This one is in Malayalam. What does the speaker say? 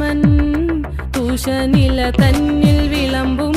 രാമൻ തുഷനില തന്നിൽ വിളമ്പും